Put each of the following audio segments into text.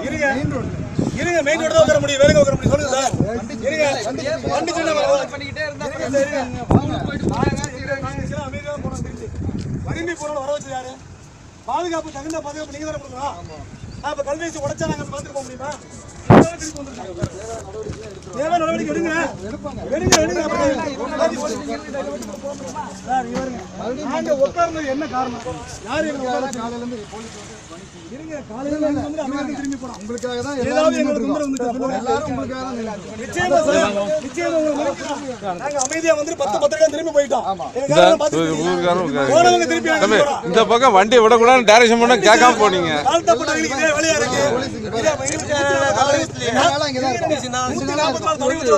இருங்க சார் இருங்க முடியும் வேற உட்கார முடியும். சார். இருங்க. பண்ணிக்கிட்டே இருந்தா அமெரிக்கா போனோம் திருச்சி வர வச்சு யாரு? பாதுகாப்பு தகுந்த பாதுகாப்பு நீங்க தானே கொடுக்கணும். அப்ப கல்வீசி உடைச்சா நாங்க பார்த்துட்டு போக முடியுமா? நடவடிக்கை எடுங்க. எடுங்க எடுங்க. சார் இவருங்க நாங்க உட்கார்ந்தது என்ன காரணம்? யாரு எங்க இருங்க காலையில வந்து அமைதியா திரும்பி போறோம். உங்களுக்காக தான் ஏதாவது தொந்தரவு வந்துட்டா சொல்லுங்க. எல்லாரும் உங்களுக்காக தான். நிச்சயமா சார் நிச்சயமா உங்களுக்கு. நாங்க அமைதியா வந்து பத்து பத்திரிக்கை திரும்பி போயிட்டோம். எங்க போனவங்க திருப்பி. இந்த பக்கம் வண்டி விடக்கூடாதுன்னு டைரக்ஷன் பண்ண கேட்காம போனீங்க. வழியா இருக்கு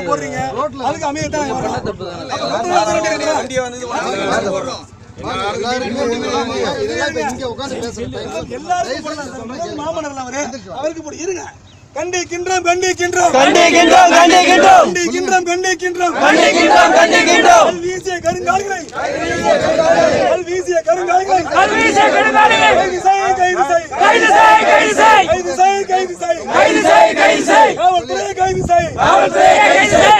போடுறீங்க. அதுக்கு வண்டியை மாமன்னர் அவரு அவருக்கு போடு இருங்க. கண்டிக்கின்றோம் கண்டிக்கின்றோம் கண்டிக்கின்றோம் கண்டிக்கின்றோம் கண்டிக்கின்றோம் கண்டிக்கின்றோம் கண்டிக்கின்றோம் கண்டிக்கின்றோம் கல் வீசிய கருங்காலிகளை. கல் வீசிய கருங்காலிகளை. கல்வீசிய கெடுகாலிகள் கைது செய் கைது செய் கைது செய் கைது செய் கைது செய் கைது செய் கைது செய் கைது செய் காவல்துறை கைது செய் காவல்துறை கைது செய்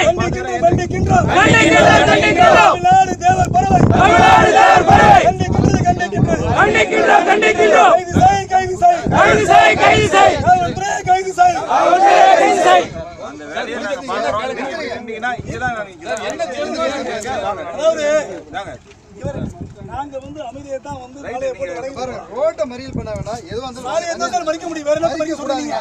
கண்டிக்கின்றோம் கண்டிக்கின்றோம். கண்டிக்கின்றோம் கண்டிக்கின்றோம். தமிழ்நாடு தேவர் பறவை. தமிழ்நாடு தேவர் பறவை. கண்டிக்கின்றது கண்டிக்கின்றது. கண்டிக்கின்றோம் கண்டிக்கின்றோம். கைது செய் கைது செய் கைது செய் கைது செய் காவல்துறை கைது செய் காவல்துறை கைது செய் அதாவது நாங்க வந்து அமைதியை தான் வந்து ரோட்டை மறியல் பண்ண வேண்டாம். எதுவா இருந்தாலும் சாலையை தான் சார் மறிக்க முடியும். வேற என்ன மறிக்க சொல்றீங்க?